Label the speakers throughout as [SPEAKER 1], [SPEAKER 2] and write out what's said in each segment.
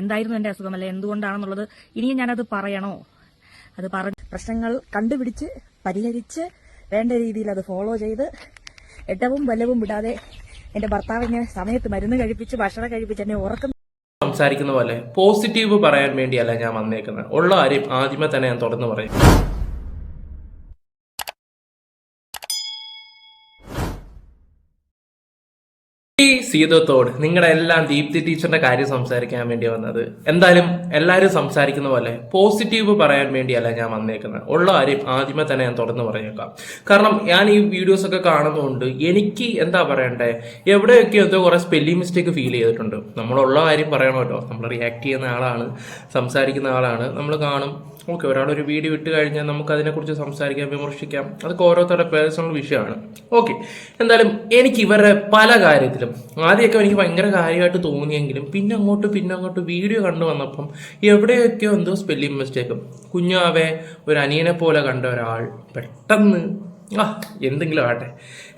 [SPEAKER 1] എന്തായിരുന്നു എന്റെ അസുഖം? അല്ലെ എന്തുകൊണ്ടാണെന്നുള്ളത് ഇനിയും ഞാനത് പറയണോ? അത് പറ പ്രശ്നങ്ങൾ കണ്ടുപിടിച്ച് പരിഹരിച്ച് വേണ്ട രീതിയിൽ അത് ഫോളോ ചെയ്ത് എട്ടവും ബലവും വിടാതെ എന്റെ ഭർത്താവിനെ സമയത്ത് മരുന്ന് കഴിപ്പിച്ച് ഭക്ഷണം കഴിപ്പിച്ച് എന്നെ ഉറക്കം
[SPEAKER 2] സംസാരിക്കുന്ന പോലെ പോസിറ്റീവ് പറയാൻ വേണ്ടിയല്ല ഞാൻ വന്നേക്കുന്നത്. ഉള്ള കാര്യം ആദ്യമേ തന്നെ ഞാൻ തുറന്നു പറയും. ഈ സീതത്തോട് നിങ്ങളുടെ എല്ലാം ദീപ്തി ടീച്ചറിന്റെ കാര്യം സംസാരിക്കാൻ വേണ്ടി വന്നത്. എന്തായാലും എല്ലാവരും സംസാരിക്കുന്ന പോലെ പോസിറ്റീവ് പറയാൻ വേണ്ടിയല്ല ഞാൻ വന്നേക്കുന്നത്. ഉള്ള കാര്യം ആദ്യമേ തന്നെ ഞാൻ തുറന്നു പറഞ്ഞേക്കാം. കാരണം ഞാൻ ഈ വീഡിയോസ് ഒക്കെ കാണുന്നതുകൊണ്ട് എനിക്ക് എന്താ പറയണ്ടേ? എവിടെയൊക്കെ എന്തോ കുറെ സ്പെല്ലിംഗ് മിസ്റ്റേക്ക് ഫീൽ ചെയ്തിട്ടുണ്ട്. നമ്മളുള്ള കാര്യം പറയണമല്ലോ. നമ്മൾ റിയാക്ട് ചെയ്യുന്ന ആളാണ് സംസാരിക്കുന്ന ആളാണ്. നമ്മൾ കാണും. ഓക്കെ ഒരാളൊരു വീഡിയോ ഇട്ട് കഴിഞ്ഞാൽ നമുക്ക് അതിനെക്കുറിച്ച് സംസാരിക്കാം വിമർശിക്കാം. അതൊക്കെ ഓരോരുത്തരുടെ പേഴ്സണൽ വിഷയമാണ്. ഓക്കെ എന്തായാലും എനിക്ക് ഇവരുടെ പല കാര്യത്തിലും ആദ്യമൊക്കെ എനിക്ക് ഭയങ്കര കാര്യമായിട്ട് തോന്നിയെങ്കിലും പിന്നെ അങ്ങോട്ട് പിന്നെ അങ്ങോട്ട് വീഡിയോ കണ്ടു വന്നപ്പം എവിടെയൊക്കെയോ എന്തോ സ്പെല്ലിംഗ് മിസ്റ്റേക്കും കുഞ്ഞാവെ ഒരു അനിയനെ പോലെ കണ്ട ഒരാൾ പെട്ടെന്ന് ആ എന്തെങ്കിലും ആട്ടെ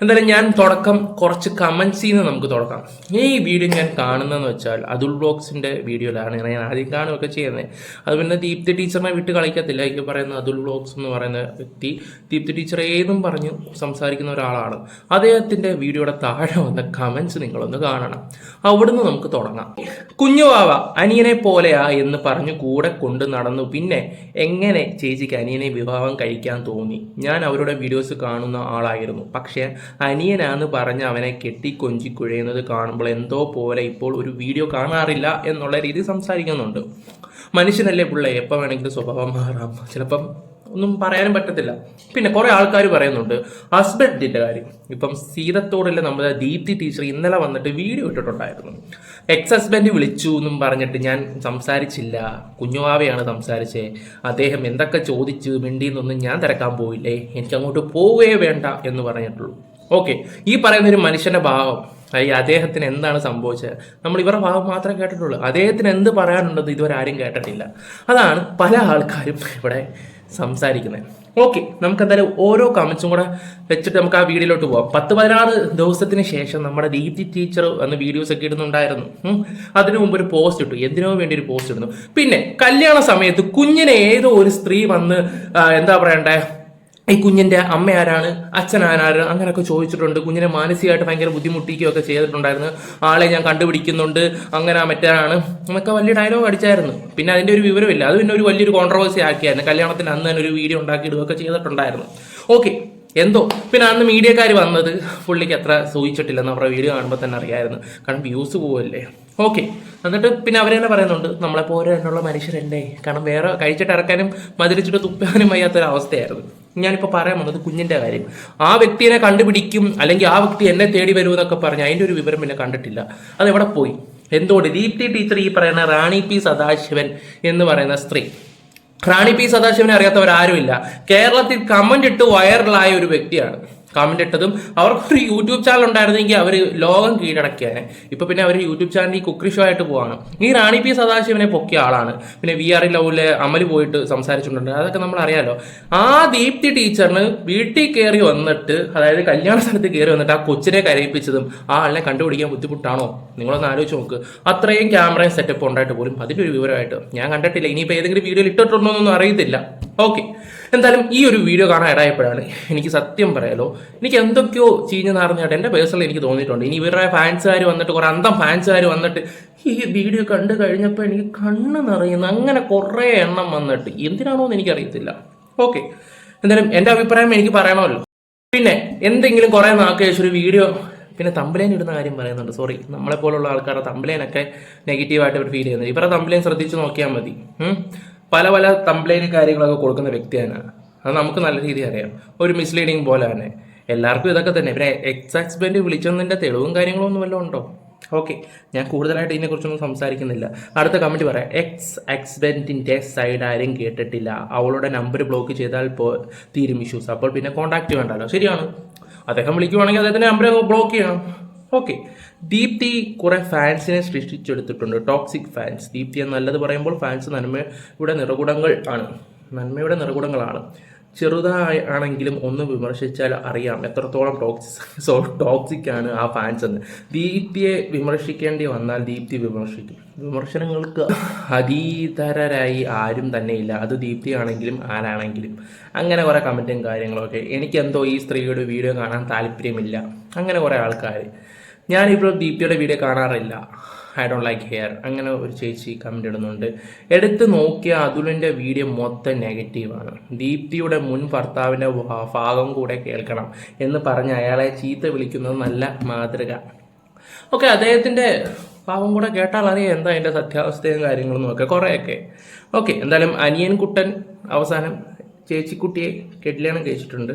[SPEAKER 2] എന്തായാലും ഞാൻ തുടക്കം കുറച്ച് കമൻസിൽ നിന്ന് നമുക്ക് തുടക്കാം. ഈ വീഡിയോ ഞാൻ കാണുന്നതെന്ന് വെച്ചാൽ അതുൽ ബ്ലോഗ്സിന്റെ വീഡിയോയിലാണ് ഞാൻ ആദ്യം കാണുകയൊക്കെ ചെയ്യുന്നത്. അത് പിന്നെ ദീപ്തി ടീച്ചറിനെ വിട്ട് കളിക്കത്തില്ല. എനിക്ക് പറയുന്ന അതുൽ ബ്ലോഗ്സ് എന്ന് പറയുന്ന വ്യക്തി ദീപ്തി ടീച്ചർ ഏതും പറഞ്ഞ് സംസാരിക്കുന്ന ഒരാളാണ്. അദ്ദേഹത്തിന്റെ വീഡിയോയുടെ താഴെ വന്ന കമൻസ് നിങ്ങളൊന്ന് കാണണം. അവിടുന്ന് നമുക്ക് തുടങ്ങാം. കുഞ്ഞുവാവ അനിയനെ പോലെയാ എന്ന് പറഞ്ഞു കൂടെ കൊണ്ട് നടന്നു. പിന്നെ എങ്ങനെ ചേച്ചിക്ക് അനിയനെ വിവാഹം കഴിക്കാൻ തോന്നി? ഞാൻ അവരുടെ വീഡിയോസ് കാണുന്ന ആളായിരുന്നു. പക്ഷേ അനിയനാന്ന് പറഞ്ഞ് അവനെ കെട്ടി കൊഞ്ചി കുഴയുന്നത് കാണുമ്പോൾ എന്തോ പോലെ ഇപ്പോൾ ഒരു വീഡിയോ കാണാറില്ല എന്നുള്ള രീതി സംസാരിക്കുന്നുണ്ട്. മനുഷ്യനല്ലേ പിള്ളേ? എപ്പോൾ വേണമെങ്കിലും സ്വഭാവം മാറാം. ചിലപ്പം ഒന്നും പറയാനും പറ്റത്തില്ല. പിന്നെ കുറെ ആൾക്കാർ പറയുന്നുണ്ട് ഹസ്ബൻഡിന്റെ കാര്യം. ഇപ്പം സീതത്തോടുള്ള നമ്മുടെ ദീപ്തി ടീച്ചർ ഇന്നലെ വന്നിട്ട് വീഡിയോ ഇട്ടിട്ടുണ്ടായിരുന്നു. എക്സ് ഹസ്ബൻഡ് വിളിച്ചു എന്നും പറഞ്ഞിട്ട് ഞാൻ സംസാരിച്ചില്ല. കുഞ്ഞുവാവയാണ് സംസാരിച്ചേ. അദ്ദേഹം എന്തൊക്കെ ചോദിച്ചു മിണ്ടിന്നൊന്നും ഞാൻ തിരക്കാൻ പോയില്ലേ. എനിക്ക് അങ്ങോട്ട് പോവേ വേണ്ട എന്ന് പറഞ്ഞിട്ടുള്ളൂ. ഓക്കെ ഈ പറയുന്ന ഒരു മനുഷ്യന്റെ ഭാവം ഈ അദ്ദേഹത്തിന് എന്താണ് സംഭവിച്ചത്? നമ്മൾ ഇവരുടെ ഭാവം മാത്രമേ കേട്ടിട്ടുള്ളൂ. അദ്ദേഹത്തിന് എന്ത് പറയാനുണ്ടെന്ന് ഇതുവരെ ആരും കേട്ടിട്ടില്ല. അതാണ് പല ആൾക്കാരും ഇവിടെ സംസാരിക്കുന്നത്. ഓക്കെ നമുക്ക് എന്തായാലും ഓരോ കമൻസും കൂടെ വെച്ചിട്ട് നമുക്ക് ആ വീഡിയോയിലോട്ട് പോവാം. പത്ത് പതിനാറ് ദിവസത്തിന് ശേഷം നമ്മുടെ ദീപ്തി ടീച്ചർ അന്ന് വീഡിയോസ് ഒക്കെ ഇടുന്നുണ്ടായിരുന്നു. അതിനു മുമ്പ് ഒരു പോസ്റ്റ് ഇട്ടു. എന്തിനോ വേണ്ടി ഒരു പോസ്റ്റ് ഇടുന്നു. പിന്നെ കല്യാണ സമയത്ത് കുഞ്ഞിനെ ഏതോ ഒരു സ്ത്രീ വന്ന് എന്താ പറയണ്ടേ? ഈ കുഞ്ഞിന്റെ അമ്മ ആരാണ്? അച്ഛൻ ആരാണ്? അങ്ങനെയൊക്കെ ചോദിച്ചിട്ടുണ്ട്. കുഞ്ഞിനെ മാനസികമായിട്ട് ഭയങ്കര ബുദ്ധിമുട്ടിക്കുകയൊക്കെ ചെയ്തിട്ടുണ്ടായിരുന്നു. ആളെ ഞാൻ കണ്ടുപിടിക്കുന്നുണ്ട്. അങ്ങനെ മറ്റാണ് എന്നൊക്കെ വലിയ ഡയലോഗ് അടിച്ചായിരുന്നു. പിന്നെ അതിന്റെ ഒരു വിവരമില്ല. അത് പിന്നെ ഒരു വലിയൊരു കോൺട്രവേഴ്സി ആക്കിയായിരുന്നു. കല്യാണത്തിന് അന്ന് തന്നെ ഒരു വീഡിയോ ഉണ്ടാക്കിയിടുകയൊക്കെ ചെയ്തിട്ടുണ്ടായിരുന്നു. ഓക്കെ എന്തോ. പിന്നെ അന്ന് മീഡിയക്കാർ വന്നത് പുള്ളിക്ക് അത്ര സൂചിച്ചിട്ടില്ലെന്ന് അവരുടെ വീഡിയോ കാണുമ്പോൾ തന്നെ അറിയായിരുന്നു. കാരണം വ്യൂസ് പോവല്ലേ. ഓക്കെ എന്നിട്ട് പിന്നെ അവർ തന്നെ പറയുന്നുണ്ട് നമ്മളെ പോലെ എന്നുള്ള മനുഷ്യരല്ലേ? കാരണം വേറെ കഴിച്ചിട്ട് ഇറക്കാനും മതിരിച്ചിട്ട് തുപ്പാനും വയ്യാത്തൊരു അവസ്ഥയായിരുന്നു ഞാനിപ്പോൾ പറയാൻ വന്നത് കുഞ്ഞിന്റെ കാര്യം. ആ വ്യക്തിയെ കണ്ടുപിടിക്കും അല്ലെങ്കിൽ ആ വ്യക്തി എന്നെ തേടി വരുമെന്നൊക്കെ പറഞ്ഞ് അതിന്റെ ഒരു വിവരം പിന്നെ കണ്ടിട്ടില്ല. അത് എവിടെ പോയി? എന്തുകൊണ്ട് ദീപ്തി ടീച്ചർ ഈ പറയുന്ന റാണി പി സദാശിവൻ എന്ന് പറയുന്ന സ്ത്രീ. റാണി പി സദാശിവനെ അറിയാത്തവരാരുമില്ല. കേരളത്തിൽ കമന്റ് ഇട്ട് വൈറലായ ഒരു വ്യക്തിയാണ്. കമന്റ് ഇട്ടതും അവർക്കൊരു യൂട്യൂബ് ചാനൽ ഉണ്ടായിരുന്നെങ്കിൽ അവർ ലോകം കീഴടക്കിയാണ് ഇപ്പൊ പിന്നെ അവർ യൂട്യൂബ് ചാനൽ ഈ കുക്കറി ഷോ ആയിട്ട് പോവാണ്. ഈ റാണി പി സദാശിവനെ പൊക്കിയ ആളാണ്. പിന്നെ വി ആർ ലവിലെ അമൽ പോയിട്ട് സംസാരിച്ചിട്ടുണ്ട്. അതൊക്കെ നമ്മൾ അറിയാലോ. ആ ദീപ്തി ടീച്ചറിന് വീട്ടിൽ കയറി വന്നിട്ട് അതായത് കല്യാണ സ്ഥലത്ത് കയറി വന്നിട്ട് ആ കൊച്ചിനെ കരയിപ്പിച്ചതും ആ ആളിനെ കണ്ടുപിടിക്കാൻ ബുദ്ധിമുട്ടാണോ? നിങ്ങളൊന്ന് ആലോചിച്ച് നോക്ക്. അത്രയും ക്യാമറയും സെറ്റപ്പ് ഉണ്ടായിട്ട് പോലും അതിന്റെ ഒരു വിവരമായിട്ട് ഞാൻ കണ്ടിട്ടില്ല. ഇനിയിപ്പോൾ ഏതെങ്കിലും വീഡിയോയിൽ ഇട്ടിട്ടുണ്ടോ എന്നൊന്നും അറിയത്തില്ല. ഓക്കെ എന്തായാലും ഈ ഒരു വീഡിയോ കാണാൻ ഇടായപ്പോഴാണ് എനിക്ക് സത്യം പറയാലോ എനിക്ക് എന്തൊക്കെയോ ചീഞ്ഞ് നടന്നിട്ട് എന്റെ പേഴ്സണൽ എനിക്ക് തോന്നിയിട്ടുണ്ട്. ഇനി ഇവരുടെ ഫാൻസുകാർ വന്നിട്ട് കുറേ അന്തം ഫാൻസുകാർ വന്നിട്ട് ഈ വീഡിയോ കണ്ടു കഴിഞ്ഞപ്പോൾ എനിക്ക് കണ്ണ് നിറയുന്നു. അങ്ങനെ കുറേ എണ്ണം വന്നിട്ട്. എന്തിനാണോ എന്ന് എനിക്കറിയത്തില്ല. ഓക്കെ എന്തായാലും എന്റെ അഭിപ്രായം എനിക്ക് പറയണമല്ലോ. പിന്നെ എന്തെങ്കിലും കുറേ നാൾക്ക് ഒരു വീഡിയോ പിന്നെ തമ്പലേൻ ഇടുന്ന കാര്യം പറയുന്നുണ്ട്. സോറി നമ്മളെപ്പോലുള്ള ആൾക്കാരുടെ തമ്പലേനൊക്കെ നെഗറ്റീവായിട്ട് ഇവർ ഫീൽ ചെയ്യുന്നത്. ഇവരുടെ തമ്പലേൻ ശ്രദ്ധിച്ച് നോക്കിയാൽ മതി. പല പല തമ്പലേനും കാര്യങ്ങളൊക്കെ കൊടുക്കുന്ന വ്യക്തിയാണ്. അത് നമുക്ക് നല്ല രീതിയിൽ അറിയാം. ഒരു മിസ്ലീഡിങ് പോലെ തന്നെ എല്ലാവർക്കും ഇതൊക്കെ തന്നെ. പിന്നെ എക്സ് വിളിച്ചതിന്റെ തെളിവും കാര്യങ്ങളും ഒന്നും വല്ലതും ഉണ്ടോ? ഓക്കെ ഞാൻ കൂടുതലായിട്ട് ഇതിനെക്കുറിച്ചൊന്നും സംസാരിക്കുന്നില്ല. അടുത്ത കമന്റ് പറയാം. എക്സ് എക്സ്ബെന്റിന്റെ സൈഡ് ആരും കേട്ടിട്ടില്ല. അവളുടെ നമ്പർ ബ്ലോക്ക് ചെയ്താൽ പോ തീരും ഇഷ്യൂസ് അപ്പോൾ പിന്നെ കോൺടാക്ട് വേണ്ടല്ലോ. ശരിയാണ്. അദ്ദേഹം വിളിക്കുവാണെങ്കിൽ അദ്ദേഹത്തിന്റെ നമ്പർ ബ്ലോക്ക് ചെയ്യണം. ഓക്കെ ദീപ്തി കുറെ ഫാൻസിനെ സൃഷ്ടിച്ചെടുത്തിട്ടുണ്ട്. ടോക്സിക് ഫാൻസ് ദീപ്തി എന്ന് നല്ലത് പറയുമ്പോൾ ഫാൻസ് നന്മയുടെ നിറകുടങ്ങൾ ആണ്. നന്മയുടെ നിറകുടങ്ങളാണ്. ചെറുതായി ആണെങ്കിലും ഒന്ന് വിമർശിച്ചാൽ അറിയാം എത്രത്തോളം ടോക്സി ടോക്സിക് ആണ് ആ ഫാൻസ് എന്ന്. ദീപ്തിയെ വിമർശിക്കേണ്ടി വന്നാൽ ദീപ്തി വിമർശിക്കും. വിമർശനങ്ങൾക്ക് അതീതരായി ആരും തന്നെയില്ല. അത് ദീപ്തി ആണെങ്കിലും ആരാണെങ്കിലും. അങ്ങനെ കുറേ കമന്റും കാര്യങ്ങളൊക്കെ. എനിക്കെന്തോ ഈ സ്ത്രീയുടെ വീഡിയോ കാണാൻ താല്പര്യമില്ല. അങ്ങനെ കുറേ ആൾക്കാർ ഞാനിപ്പോൾ ദീപ്തിയുടെ വീഡിയോ കാണാറില്ല. ഐ ഡോണ്ട് ലൈക്ക് ഹെയർ അങ്ങനെ ഒരു ചേച്ചി കമന്റ് ഇടുന്നുണ്ട്. എടുത്ത് നോക്കിയ അതുലിന്റെ വീഡിയോ മൊത്തം നെഗറ്റീവാണ് ദീപ്തിയുടെ മുൻ ഭർത്താവിന്റെ ഭാഗം കൂടെ കേൾക്കണം എന്ന് പറഞ്ഞ് അയാളെ ചീത്ത വിളിക്കുന്നത് നല്ല മാതൃക. ഓക്കെ അദ്ദേഹത്തിന്റെ ഭാവം കൂടെ കേട്ടാൽ അറിയാം എന്താ അതിന്റെ സത്യാവസ്ഥയും കാര്യങ്ങളും നോക്കുക കുറേയൊക്കെ. ഓക്കെ എന്തായാലും അനിയൻ കുട്ടൻ അവസാനം ചേച്ചിക്കുട്ടിയെ കെട്ടിലാണ് കഴിച്ചിട്ടുണ്ട്.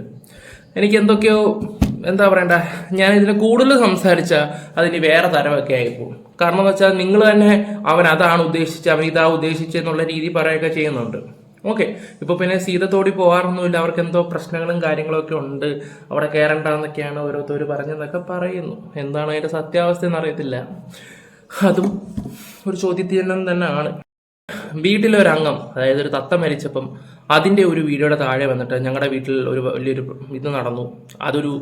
[SPEAKER 2] എനിക്ക് എന്തൊക്കെയോ എന്താ പറയണ്ട ഞാൻ ഇതിനെ കൂടുതൽ സംസാരിച്ച അതിന് വേറെ തരമൊക്കെ ആയിപ്പോകും കാരണം എന്ന് വെച്ചാൽ നിങ്ങൾ തന്നെ അവൻ അതാണ് ഉദ്ദേശിച്ചത് അവൻ ഇതാ ഉദ്ദേശിച്ചെന്നുള്ള രീതി പറയുകയൊക്കെ ചെയ്യുന്നുണ്ട്. ഓക്കെ ഇപ്പൊ പിന്നെ സീതത്തോടി പോകാറൊന്നുമില്ല അവർക്ക് എന്തോ പ്രശ്നങ്ങളും കാര്യങ്ങളൊക്കെ ഉണ്ട് അവിടെ കയറണ്ടെന്നൊക്കെയാണ് ഓരോരുത്തർ പറഞ്ഞെന്നൊക്കെ പറയുന്നു. എന്താണ് അതിന്റെ സത്യാവസ്ഥ എന്നറിയത്തില്ല അതും ഒരു ചോദ്യചിഹ്നം തന്നെയാണ്. വീട്ടിലൊരംഗം അതായത് ഒരു തത്ത മരിച്ചപ്പം അതിന്റെ ഒരു വീഡിയോയുടെ താഴെ വന്നിട്ട് ഞങ്ങളുടെ വീട്ടിൽ ഒരു വലിയൊരു ഇത് നടന്നു. അതൊരു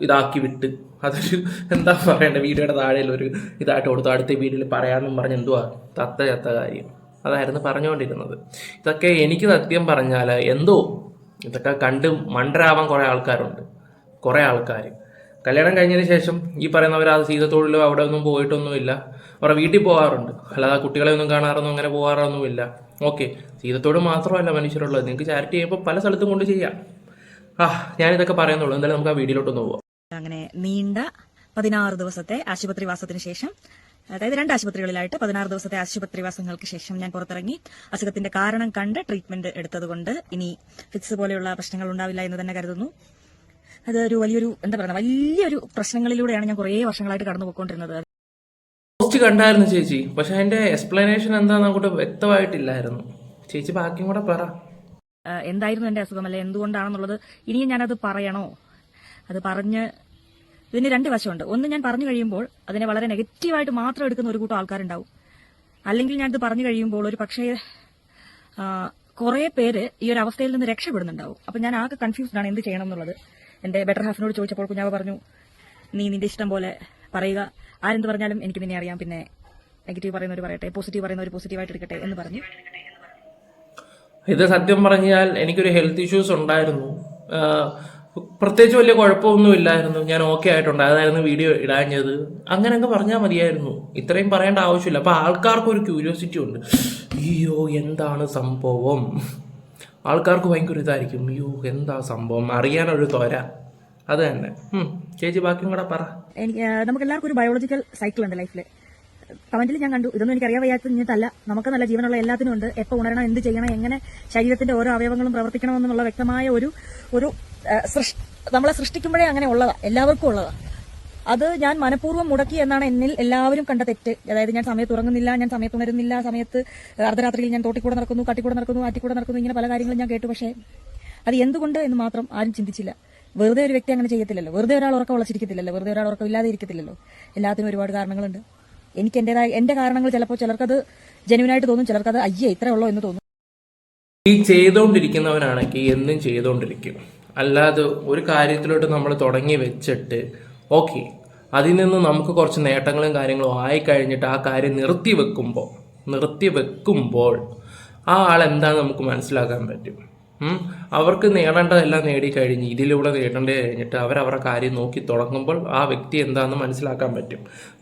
[SPEAKER 2] ഇതാക്കി വിട്ട് അതൊരു എന്താ പറയണ്ട? വീഡിയോയുടെ താഴെ ഒരു ഇതായിട്ട് കൊടുത്തു. അടുത്ത വീഡിയോയിൽ പറയാമെന്നും പറഞ്ഞ് എന്തുവാ? തത്ത ചത്ത കാര്യം. അതായിരുന്നു പറഞ്ഞുകൊണ്ടിരുന്നത്. ഇതൊക്കെ എനിക്ക് സത്യം പറഞ്ഞാൽ എന്തോ ഇതൊക്കെ കണ്ട് മണ്ടരാവാൻ കുറേ ആൾക്കാരുണ്ട്. കുറേ ആൾക്കാർ കല്യാണം കഴിഞ്ഞതിന് ശേഷം ഈ പറയുന്നവർ ആ സീതത്തൊഴിലോ അവിടെ ഒന്നും പോയിട്ടൊന്നുമില്ല. അവരുടെ വീട്ടിൽ പോകാറുണ്ട്. അല്ലാതെ കുട്ടികളെ ഒന്നും കാണാറൊന്നും അങ്ങനെ പോകാറൊന്നുമില്ല. ഓക്കെ. സീതത്തോട് മാത്രമല്ല മനുഷ്യരുള്ളത്. നിങ്ങൾക്ക് ചാരിറ്റി ചെയ്യുമ്പോൾ പല സ്ഥലത്തും കൊണ്ട് ചെയ്യാം. ആ ഞാനിതൊക്കെ പറയുന്നുള്ളൂ. എന്തായാലും നമുക്ക് ആ വീഡിയോയിലോട്ടൊന്ന് പോവാം.
[SPEAKER 1] അങ്ങനെ നീണ്ട പതിനാറ് ദിവസത്തെ ആശുപത്രിവാസത്തിന് ശേഷം അതായത് രണ്ട് ആശുപത്രികളിലായിട്ട് പതിനാറ് ദിവസത്തെ ആശുപത്രിവാസങ്ങൾക്ക് ശേഷം ഞാൻ പുറത്തിറങ്ങി അസുഖത്തിന്റെ കാരണം കണ്ട് ട്രീറ്റ്മെന്റ് എടുത്തതുകൊണ്ട് ഇനി ഫിക്സ് പോലെയുള്ള പ്രശ്നങ്ങൾ ഉണ്ടാവില്ല എന്ന് തന്നെ കരുതുന്നു. അതൊരു വലിയൊരു എന്താ പറയുക വലിയൊരു പ്രശ്നങ്ങളിലൂടെയാണ് ഞാൻ കുറേ വർഷങ്ങളായിട്ട് കടന്നു പോയിക്കൊണ്ടിരുന്നത്
[SPEAKER 2] പോസ്റ്റ് കണ്ടായിരുന്നു ചേച്ചി. പക്ഷെ അതിന്റെ എക്സ്പ്ലനേഷൻ എന്താന്ന് അങ്ങോട്ട് വ്യക്തമായിട്ടില്ലായിരുന്നു. ചേച്ചി ബാക്കിയും കൂടെ പറ.
[SPEAKER 1] എന്തായിരുന്നു എന്റെ അസുഖം? അല്ലെ എന്തുകൊണ്ടാണെന്നുള്ളത് ഇനിയും ഞാനത് പറയണോ? അത് പറഞ്ഞ് ഇതിന് രണ്ട് വശമുണ്ട്. ഒന്ന് ഞാൻ പറഞ്ഞു കഴിയുമ്പോൾ അതിനെ വളരെ നെഗറ്റീവായിട്ട് മാത്രം എടുക്കുന്ന ഒരു കൂട്ടം ആൾക്കാരുണ്ടാവും. അല്ലെങ്കിൽ ഞാനിത് പറഞ്ഞു കഴിയുമ്പോൾ ഒരു പക്ഷേ കുറെ പേര് ഈ ഒരു അവസ്ഥയിൽ നിന്ന് രക്ഷപ്പെടുന്നുണ്ടാവും. അപ്പൊ ഞാൻ ആകെ കൺഫ്യൂസ്ഡ് ആണ് എന്ത് ചെയ്യണം എന്നുള്ളത്. എന്റെ ബെറ്റർ ഹാഫിനോട് ചോദിച്ചപ്പോൾ കുഞ്ഞാവ് പറഞ്ഞു നീ നിന്റെ ഇഷ്ടം പോലെ പറയുക. ആരെന്ത് പറഞ്ഞാലും എനിക്ക് നിന്നെ അറിയാം. പിന്നെ നെഗറ്റീവ് പറയുന്നവർ പറയട്ടെ പോസിറ്റീവ് പറയുന്നവർ പോസിറ്റീവായിട്ട് എടുക്കട്ടെ എന്ന് പറഞ്ഞു.
[SPEAKER 2] ഇത് സത്യം പറഞ്ഞാൽ എനിക്കൊരു ഹെൽത്ത് ഇഷ്യൂസ് ഉണ്ടായിരുന്നു. പ്രത്യേകിച്ച് വലിയ കുഴപ്പമൊന്നും ഇല്ലായിരുന്നു. ഞാൻ ഓക്കെ ആയിട്ടുണ്ട്. അതായിരുന്നു വീഡിയോ ഇടാഞ്ഞത്. അങ്ങനെയൊക്കെ പറഞ്ഞാൽ മതിയായിരുന്നു. ഇത്രയും പറയേണ്ട ആവശ്യമില്ല. അപ്പൊ ആൾക്കാർക്ക് ഒരു ക്യൂരിയോസിറ്റി ഉണ്ട്. അയ്യോ എന്താണ് സംഭവം? ആൾക്കാർക്ക് ഭയങ്കര ഇതായിരിക്കും. അയ്യോ എന്താ സംഭവം? അറിയാനൊരു ത്വര. അത് തന്നെ. ചേച്ചി ബാക്കിയും കൂടെ പറ.
[SPEAKER 1] എനിക്ക് നമുക്ക് എല്ലാവർക്കും ഒരു ബയോളജിക്കൽ സൈക്കിൾ ഉണ്ട് ലൈഫിൽ കമന്റിൽ ഞാൻ കണ്ടു. ഇതൊന്നും എനിക്ക് അറിയാൻ വയ്യാത്തല്ല നമുക്ക് നല്ല ജീവനുള്ള എല്ലാത്തിനും ഉണ്ട്. എപ്പോൾ ഉണരണം എന്ത് ചെയ്യണം എങ്ങനെ ശരീരത്തിന്റെ ഓരോ അവയവങ്ങളും പ്രവർത്തിക്കണം എന്നുള്ള വ്യക്തമായ ഒരു ഒരു സൃഷ്ടി നമ്മളെ സൃഷ്ടിക്കുമ്പോഴേ അങ്ങനെ ഉള്ളതാ. എല്ലാവർക്കും ഉള്ളതാ. അത് ഞാൻ മനഃപൂർവം മുടക്കി എന്നാണ് എന്നിൽ എല്ലാവരും കണ്ട തെറ്റ്. അതായത് ഞാൻ സമയത്ത് ഉറങ്ങുന്നില്ല ഞാൻ സമയത്ത് ഉണരുന്നില്ല സമയത്ത് അർദ്ധരാത്രിയിൽ ഞാൻ തോട്ടിക്കൂടെ നടക്കുന്നു കട്ടിക്കൂടെ നടക്കുന്നു ആറ്റിക്കൂടെ നടക്കുന്നു ഇങ്ങനെ പല കാര്യങ്ങളും ഞാൻ കേട്ടു. പക്ഷേ അത് എന്തുകൊണ്ട് എന്ന് മാത്രം ആരും ചിന്തിച്ചില്ല. വെറുതെ ഒരു വ്യക്തി അങ്ങനെ ചെയ്യത്തില്ലല്ലോ. വെറുതെ ഒരാൾ ഉറക്കം ഉളച്ചിരിക്കത്തില്ലല്ലോ വെറുതെ ഒരാൾ ഉറക്കം ഇല്ലാതെ ഇരിക്കത്തില്ലല്ലോ എല്ലാത്തിനും ഒരുപാട് കാരണങ്ങളുണ്ട്. എനിക്ക് എന്റേതായ എന്റെ കാരണങ്ങൾ ചിലപ്പോൾ ചിലർക്കത് ജെനുവിനായിട്ട് തോന്നും ചിലർക്കത് അയ്യേ ഇത്രേ ഉള്ളോ എന്ന് തോന്നും.
[SPEAKER 2] ഈ ചെയ്തുകൊണ്ടിരിക്കുന്നവനാണെങ്കിൽ എന്നും ചെയ്തുകൊണ്ടിരിക്കും അല്ലാതെ ഒരു കാര്യത്തിലോട്ട് നമ്മൾ തുടങ്ങി വെച്ചിട്ട് ഓക്കെ അതിൽ നിന്ന് നമുക്ക് കുറച്ച് നേട്ടങ്ങളും കാര്യങ്ങളും ആയി കഴിഞ്ഞിട്ട് ആ കാര്യം നിർത്തി വെക്കുമ്പോൾ നിർത്തി വെക്കുമ്പോൾ ആ ആൾ എന്താണെന്ന് നമുക്ക് മനസ്സിലാക്കാൻ പറ്റും. അവർക്ക് നേടേണ്ടതെല്ലാം നേടിക്കഴിഞ്ഞ് ഇതിലൂടെ നേടേണ്ടത് കഴിഞ്ഞിട്ട് അവരവരുടെ കാര്യം നോക്കി തുടങ്ങുമ്പോൾ ആ വ്യക്തി എന്താണെന്ന് മനസ്സിലാക്കാൻ പറ്റും.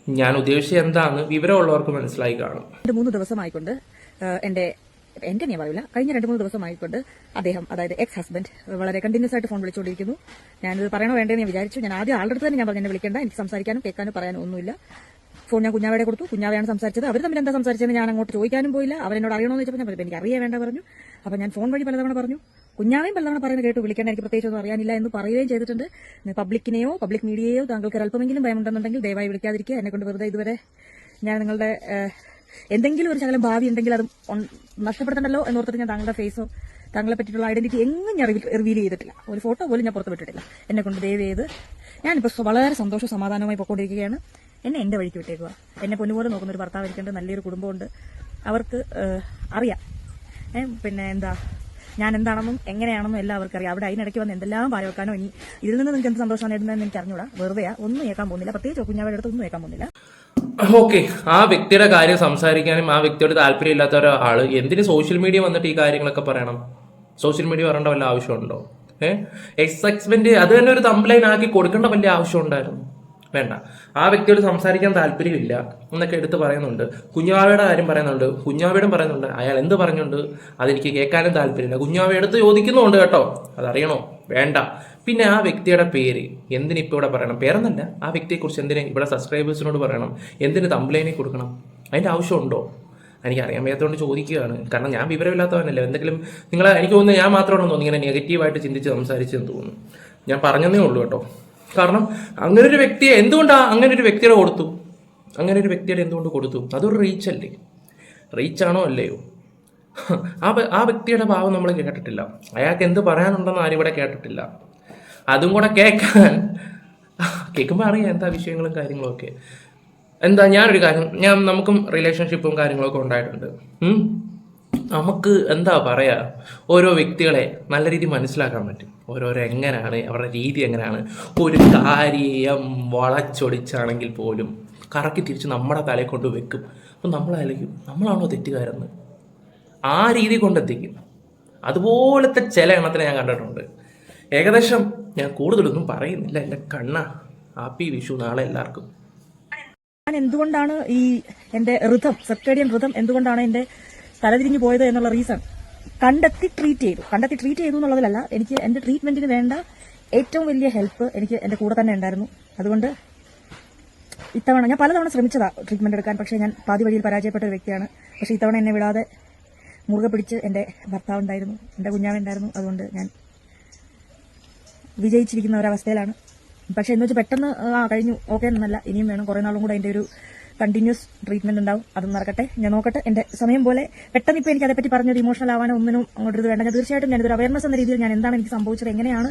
[SPEAKER 2] ഞാൻ ഉദ്ദേശിച്ചത് എന്താണെന്ന് വിവരമുള്ളവർക്ക് മനസ്സിലായി കാണും.
[SPEAKER 1] രണ്ട് മൂന്ന് ദിവസമായിക്കൊണ്ട് ആ, എന്റെ ഞാൻ പറയില്ല കഴിഞ്ഞ രണ്ട് മൂന്ന് ദിവസമായിക്കൊണ്ട് അദ്ദേഹം അതായത് എക്സ് ഹസ്ബൻഡ് വളരെ കണ്ടിന്യൂസ് ആയിട്ട് ഫോൺ വിളിച്ചുകൊണ്ടിരിക്കുന്നു. ഞാനിത് പറയണോ വേണ്ടെന്ന് ഞാൻ വിചാരിച്ചു. ഞാൻ ആദ്യം ആളുടെ അടുത്ത് തന്നെ ഞാൻ പറഞ്ഞു വിളിക്കേണ്ട എനിക്ക് സംസാരിക്കാനും കേൾക്കാനും പറയാനും ഒന്നുമില്ല. ഫോൺ ഞാൻ കുഞ്ഞാവയുടെ കൊടുത്തു. കുഞ്ഞാവയാണ് സംസാരിച്ചത്. അവർ തമ്മിൽ എന്താ സംസാരിച്ചതെന്ന് ഞാൻ അങ്ങോട്ട് ചോദിക്കാനും പോയില്ല. അവരെന്നോട് അറിയണമെന്ന് ചോദിച്ചപ്പോൾ ഞാൻ എനിക്ക് അറിയാൻ വേണ്ട പറഞ്ഞു. അപ്പോൾ ഞാൻ ഫോൺ വഴി പലതവണ പറഞ്ഞു. കുഞ്ഞാവേയും പലതവണ പറയുന്നത് കേട്ട്. വിളിക്കാൻ എനിക്ക് പ്രത്യേകിച്ചൊന്നും അറിയാനില്ല എന്ന് പറയുകയും ചെയ്തിട്ടുണ്ട്. പബ്ലിക്കിനെയോ പബ്ലിക് മീഡിയയോ താങ്കൾക്ക് അല്പമെങ്കിലും ഭയമുണ്ടെന്നുണ്ടെങ്കിൽ ദയവായി വിളിക്കാതിരിക്കുക. എന്നെ കൊണ്ട് വെറുതെ ഇതുവരെ ഞാൻ നിങ്ങളുടെ എന്തെങ്കിലും ഒരു ശകലം ഭാവി ഉണ്ടെങ്കിൽ അത് നഷ്ടപ്പെടുത്തണ്ടല്ലോ എന്ന് എന്നോർത്തിട്ട് ഞാൻ താങ്കളുടെ ഫേസോ താങ്കളെ പറ്റിയിട്ടുള്ള ഐഡന്റിറ്റി എങ്ങും ഞാൻ റിവീൽ ചെയ്തിട്ടില്ല. ഒരു ഫോട്ടോ പോലും ഞാൻ പുറത്തുവിട്ടിട്ടില്ല എന്നെ കൊണ്ട് ദയവ് ചെയ്ത് ഞാനിപ്പോൾ വളരെ സന്തോഷവും സമാധാനവുമായി പോയിക്കൊണ്ടിരിക്കുകയാണ്. എന്നെ എന്റെ വഴിക്ക് വിട്ടേക്കുക എന്നെ പൊന്നുപോലെ നോക്കുന്ന ഒരു ഭർത്താവ് ഇരിക്കേണ്ട നല്ലൊരു കുടുംബമുണ്ട്. അവർക്ക് അറിയാം. പിന്നെ എന്താ ഞാൻ എന്താണെന്നും എങ്ങനെയാണെന്നും അവർക്ക് അറിയാം. അവിടെ അതിനിടയ്ക്ക് വന്ന് എന്തെല്ലാം പായ വെക്കാനോ ഇനി ഇതിൽ നിന്ന് നിങ്ങൾക്ക് എന്ത് സന്തോഷം നേടുന്നതെന്ന് എനിക്ക് അറിഞ്ഞൂടാ. വെറുതെ ഒന്നും കേൾക്കാൻ പോകുന്നില്ല. പ്രത്യേകിച്ച് കുഞ്ഞാവിടെ അടുത്ത് ഒന്നും കേൾക്കാൻ പോകുന്നില്ല.
[SPEAKER 2] ഓക്കെ ആ വ്യക്തിയുടെ കാര്യം സംസാരിക്കാനും ആ വ്യക്തിയോട് താല്പര്യമില്ലാത്ത ഒരാൾ എന്തിന് സോഷ്യൽ മീഡിയ വന്നിട്ട് ഈ കാര്യങ്ങളൊക്കെ പറയണം? സോഷ്യൽ മീഡിയ പറയേണ്ട വല്ല ആവശ്യമുണ്ടോ? ഏഹ് എക്സ് എക്സ്പെൻഡ് അത് തന്നെ ഒരു തമ്പ്ലൈൻ ആക്കി കൊടുക്കേണ്ട വലിയ ആവശ്യം ഉണ്ടായിരുന്നു. വേണ്ട. ആ വ്യക്തിയോട് സംസാരിക്കാൻ താല്പര്യമില്ല എന്നൊക്കെ എടുത്ത് പറയുന്നുണ്ട്. കുഞ്ഞാവയുടെ കാര്യം പറയുന്നുണ്ട്. കുഞ്ഞാവയോടും പറയുന്നുണ്ട്. അയാൾ എന്ത് പറഞ്ഞുണ്ട്? അതെനിക്ക് കേൾക്കാനും താല്പര്യമില്ല. കുഞ്ഞാവ എടുത്ത് ചോദിക്കുന്നുണ്ട് കേട്ടോ. അതറിയണോ? വേണ്ട. പിന്നെ ആ വ്യക്തിയുടെ പേര് എന്തിന് ഇപ്പോൾ ഇവിടെ പറയണം? പേരെന്നല്ല. ആ വ്യക്തിയെക്കുറിച്ച് എന്തിനെ ഇവിടെ സബ്സ്ക്രൈബേഴ്സിനോട് പറയണം? എന്തിന് തമ്പ്ലൈനെ കൊടുക്കണം? അതിന്റെ ആവശ്യമുണ്ടോ? എനിക്ക് അറിയാൻ വയ്യാത്തതുകൊണ്ട് ചോദിക്കുകയാണ്. കാരണം ഞാൻ വിവരമില്ലാത്തവനല്ല. എന്തെങ്കിലും നിങ്ങൾ എനിക്ക് തോന്നുന്നു ഞാൻ മാത്രമാണെന്ന് തോന്നുന്നു. ഇങ്ങനെ നെഗറ്റീവായിട്ട് ചിന്തിച്ച് സംസാരിച്ചെന്ന് തോന്നുന്നു. ഞാൻ പറഞ്ഞതേ ഉള്ളൂ കേട്ടോ. കാരണം അങ്ങനെ ഒരു വ്യക്തിയെ എന്തുകൊണ്ടാണ് അങ്ങനെ ഒരു വ്യക്തിയുടെ കൊടുത്തു? അങ്ങനെ ഒരു വ്യക്തിയുടെ എന്തുകൊണ്ട് കൊടുത്തു? അതൊരു റീച്ച് അല്ലേ? റീച്ചാണോ അല്ലയോ? ആ ആ വ്യക്തിയുടെ ഭാവം നമ്മൾ കേട്ടിട്ടില്ല. അയാൾക്ക് എന്ത് പറയാനുണ്ടെന്ന് ആരും ഇവിടെ കേട്ടിട്ടില്ല. അതും കൂടെ കേൾക്കാൻ കേൾക്കുമ്പോൾ അറിയാം എന്താ വിഷയങ്ങളും കാര്യങ്ങളും ഒക്കെ. എന്താ ഞാനൊരു കാര്യം ഞാൻ നമുക്കും റിലേഷൻഷിപ്പും കാര്യങ്ങളൊക്കെ ഉണ്ടായിട്ടുണ്ട്. നമുക്ക് എന്താ പറയുക ഓരോ വ്യക്തികളെ നല്ല രീതിയിൽ മനസ്സിലാക്കാൻ പറ്റും. ഓരോരോ എങ്ങനെയാണ് അവരുടെ രീതി എങ്ങനെയാണ് ഒരു കാര്യം വളച്ചൊടിച്ചാണെങ്കിൽ പോലും കറക്കി തിരിച്ച് നമ്മുടെ തലയിൽ കൊണ്ട് വെക്കും. അപ്പം നമ്മളായിരിക്കും നമ്മളാണോ തെറ്റുകാരെന്ന്? ആ രീതി കൊണ്ടെത്തിക്കും അതുപോലത്തെ ചില എണ്ണത്തിനെ ഞാൻ കണ്ടിട്ടുണ്ട്. ഏകദേശം ഞാൻ കൂടുതലൊന്നും പറയുന്നില്ല. എന്റെ കണ്ണ ഹാപ്പി വിഷു നാളെ എല്ലാവർക്കും.
[SPEAKER 1] ഞാൻ എന്തുകൊണ്ടാണ് ഈ എന്റെ ഋതം സർക്കേഡിയൻ ഋതം എന്തുകൊണ്ടാണ് എന്റെ തലതിരിഞ്ഞു പോയത് എന്നുള്ള റീസൺ കണ്ടെത്തി ട്രീറ്റ് ചെയ്തു. കണ്ടെത്തി ട്രീറ്റ് ചെയ്തു എന്നുള്ളതിലല്ല എനിക്ക് എന്റെ ട്രീറ്റ്മെന്റിന് വേണ്ട ഏറ്റവും വലിയ ഹെൽപ്പ് എനിക്ക് എന്റെ കൂടെ തന്നെ ഉണ്ടായിരുന്നു. അതുകൊണ്ട് ഇത്തവണ ഞാൻ പലതവണ ശ്രമിച്ചതാ ട്രീറ്റ്മെന്റ് എടുക്കാൻ. പക്ഷേ ഞാൻ പാതി വഴിയിൽ പരാജയപ്പെട്ട ഒരു വ്യക്തിയാണ്. പക്ഷേ ഇത്തവണ എന്നെ വിടാതെ മുറുകെ പിടിച്ച് എന്റെ ഭർത്താവ് ഉണ്ടായിരുന്നു. എന്റെ കുഞ്ഞാവുണ്ടായിരുന്നു അതുകൊണ്ട് ഞാൻ വിജയിച്ചിരിക്കുന്ന ഒരവസ്ഥയിലാണ്. പക്ഷെ എന്ന് വെച്ചാൽ പെട്ടെന്ന് ആ കഴിഞ്ഞു. ഓക്കെ എന്നല്ല. ഇനിയും വേണം. കുറെ നാളും കൂടെ അതിന്റെ ഒരു കണ്ടിന്യൂസ് ട്രീറ്റ്മെന്റ് ഉണ്ടാവും. അതും നടക്കട്ടെ ഞാൻ നോക്കട്ടെ. എന്റെ സമയം പോലെ പെട്ടെന്ന് ഇപ്പൊ എനിക്ക് അതേപ്പറ്റി പറഞ്ഞൊരു ഇമോഷണൽ ആവാനോ ഒന്നിനും അങ്ങോട്ട് വേണ്ട. ഞാൻ തീർച്ചയായിട്ടും ഞാനിതൊരു അവയർനെസ് എന്ന രീതിയിൽ ഞാൻ എന്താണ് എനിക്ക് സംഭവിച്ചത് എങ്ങനെയാണ്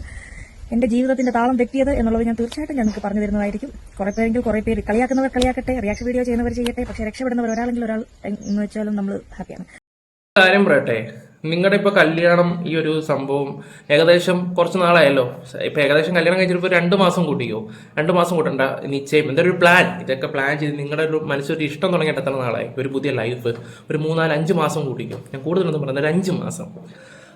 [SPEAKER 1] എന്റെ ജീവിതത്തിന്റെ താളം തെറ്റിയത് എന്നുള്ളത് ഞാൻ തീർച്ചയായിട്ടും ഞാൻ നിങ്ങൾക്ക് പറഞ്ഞു തരുന്നതായിരിക്കും. കുറെ പേരെങ്കിൽ കുറെ പേര് കളിയാക്കുന്നവർ കളിയാക്കട്ടെ റിയാക്ഷൻ വീഡിയോ ചെയ്യുന്നവർ ചെയ്യട്ടെ പക്ഷെ രക്ഷപ്പെടുന്നവർ ഒരാളെങ്കിലും ഒരാൾ എന്ന് വെച്ചാലും നമ്മൾ ഹാപ്പിയാണ്
[SPEAKER 2] കാര്യം പറയട്ടെ? നിങ്ങളുടെ ഇപ്പൊ കല്യാണം ഈ ഒരു സംഭവം ഏകദേശം കുറച്ച് നാളായല്ലോ. ഇപ്പൊ ഏകദേശം കല്യാണം കഴിച്ചിട്ട് രണ്ട് മാസം കൂട്ടിക്കോ. രണ്ട് മാസം കൂട്ടണ്ട നിശ്ചയം. എന്തൊരു പ്ലാൻ ഇതൊക്കെ പ്ലാൻ ചെയ്ത് നിങ്ങളുടെ ഒരു മനസ്സൊരു ഇഷ്ടം തുടങ്ങിയിട്ട് എത്ര നാളായി? ഒരു പുതിയ ലൈഫ് ഒരു മൂന്നാൽ അഞ്ച് മാസം കൂട്ടിക്കോ. ഞാൻ കൂടുതലൊന്നും പറയുന്നത് ഒരു അഞ്ച് മാസം.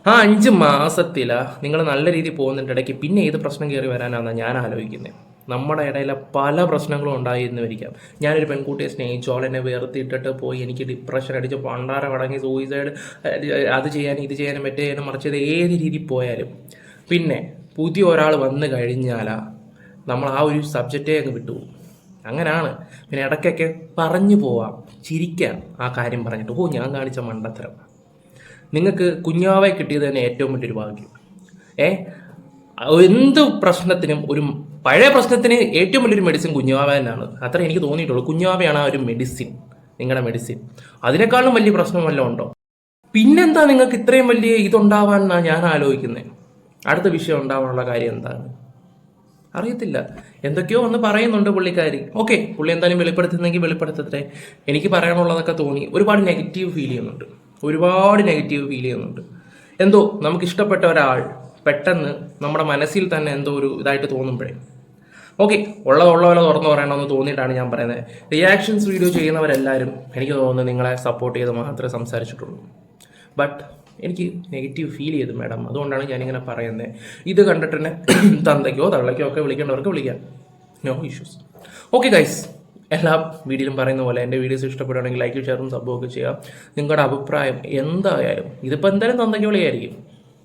[SPEAKER 2] ആ അഞ്ച് മാസത്തിലാ നിങ്ങൾ നല്ല രീതിയിൽ പോകുന്നതിന്റെ ഇടയ്ക്ക് പിന്നെ ഏത് പ്രശ്നം കയറി വരാനാണെന്നാണ് ഞാൻ ആലോചിക്കുന്നത് നമ്മുടെ ഇടയിലെ പല പ്രശ്നങ്ങളും ഉണ്ടായിരുന്നിരിക്കാം. ഞാനൊരു പെൺകുട്ടിയെ സ്നേഹിച്ചു. അവൾ എന്നെ വേർത്തിട്ടിട്ട് പോയി. എനിക്ക് ഡിപ്രഷൻ അടിച്ച് പണ്ടാര മടങ്ങി സൂയിസൈഡ് അത് ചെയ്യാനും ഇത് ചെയ്യാനും മറ്റേ ചെയ്യാനും മറിച്ചത് ഏത് രീതിയിൽ പോയാലും. പിന്നെ പുതിയ ഒരാൾ വന്നു കഴിഞ്ഞാലാ നമ്മൾ ആ ഒരു സബ്ജക്റ്റേ അങ്ങ് വിട്ടുപോകും അങ്ങനെയാണ് പിന്നെ ഇടയ്ക്കൊക്കെ പറഞ്ഞു പോവാം. ചിരിക്കാം. ആ കാര്യം പറഞ്ഞിട്ട് ഓ ഞാൻ കാണിച്ച മണ്ടത്തരം. നിങ്ങൾക്ക് കുഞ്ഞാവെ കിട്ടിയത് തന്നെ ഏറ്റവും വലിയൊരു ഭാഗ്യം. ഏ? എന്ത് പ്രശ്നത്തിനും ഒരു പഴയ പ്രശ്നത്തിന് ഏറ്റവും വലിയൊരു മെഡിസിൻ കുഞ്ഞാവ തന്നെയാണ് അത്ര എനിക്ക് തോന്നിയിട്ടുള്ളൂ. കുഞ്ഞുവാമയാണ് ആ ഒരു മെഡിസിൻ നിങ്ങളുടെ മെഡിസിൻ അതിനേക്കാളും വലിയ പ്രശ്നം വല്ലതും ഉണ്ടോ? പിന്നെന്താ നിങ്ങൾക്ക് ഇത്രയും വലിയ ഇതുണ്ടാവാൻ എന്നാണ് ഞാൻ ആലോചിക്കുന്നത് അടുത്ത വിഷയം ഉണ്ടാവാനുള്ള കാര്യം എന്താണ്? അറിയത്തില്ല. എന്തൊക്കെയോ ഒന്ന് പറയുന്നുണ്ട് പുള്ളിക്കാരി. ഓക്കെ പുള്ളി എന്തായാലും വെളിപ്പെടുത്തുന്നെങ്കിൽ വെളിപ്പെടുത്തത്രേ. എനിക്ക് പറയാനുള്ളതൊക്കെ തോന്നി. ഒരുപാട് നെഗറ്റീവ് ഫീൽ ചെയ്യുന്നുണ്ട്. ഒരുപാട് നെഗറ്റീവ് ഫീൽ ചെയ്യുന്നുണ്ട്. എന്തോ നമുക്ക് ഇഷ്ടപ്പെട്ട ഒരാൾ പെട്ടെന്ന് നമ്മുടെ മനസ്സിൽ തന്നെ എന്തോ ഒരു ഇതായിട്ട് തോന്നുമ്പോഴേ. ഓക്കെ ഉള്ളത് ഉള്ള പോലെ തുറന്നു പറയണമെന്ന് തോന്നിയിട്ടാണ് ഞാൻ പറയുന്നത്. റിയാക്ഷൻസ് വീഡിയോ ചെയ്യുന്നവരെല്ലാവരും എനിക്ക് തോന്നുന്നു നിങ്ങളെ സപ്പോർട്ട് ചെയ്ത് മാത്രമേ സംസാരിച്ചിട്ടുള്ളൂ. ബട്ട് എനിക്ക് നെഗറ്റീവ് ഫീൽ ചെയ്തു മാഡം അതുകൊണ്ടാണ് ഞാനിങ്ങനെ പറയുന്നത് ഇത് കണ്ടിട്ട് തന്നെ തന്തയ്ക്കോ തള്ളയ്ക്കോ ഒക്കെ വിളിക്കേണ്ടവർക്ക് വിളിക്കാം. നോ ഇഷ്യൂസ് ഓക്കെ ഗൈസ് എല്ലാ വീഡിയോയിലും പറയുന്ന പോലെ എന്റെ വീഡിയോസ് ഇഷ്ടപ്പെടുകയാണെങ്കിൽ ലൈക്ക് ഷെയറും സബ്ബും ഒക്കെ ചെയ്യാം നിങ്ങളുടെ അഭിപ്രായം എന്തായാലും ഇതിപ്പോൾ എന്തായാലും തന്തയ്ക്ക് വിളിയായിരിക്കും.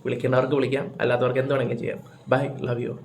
[SPEAKER 2] വിളിക്കേണ്ടവർക്ക് വിളിക്കാം. അല്ലാത്തവർക്ക് എന്ത് വേണമെങ്കിലും ചെയ്യാം. Bye love you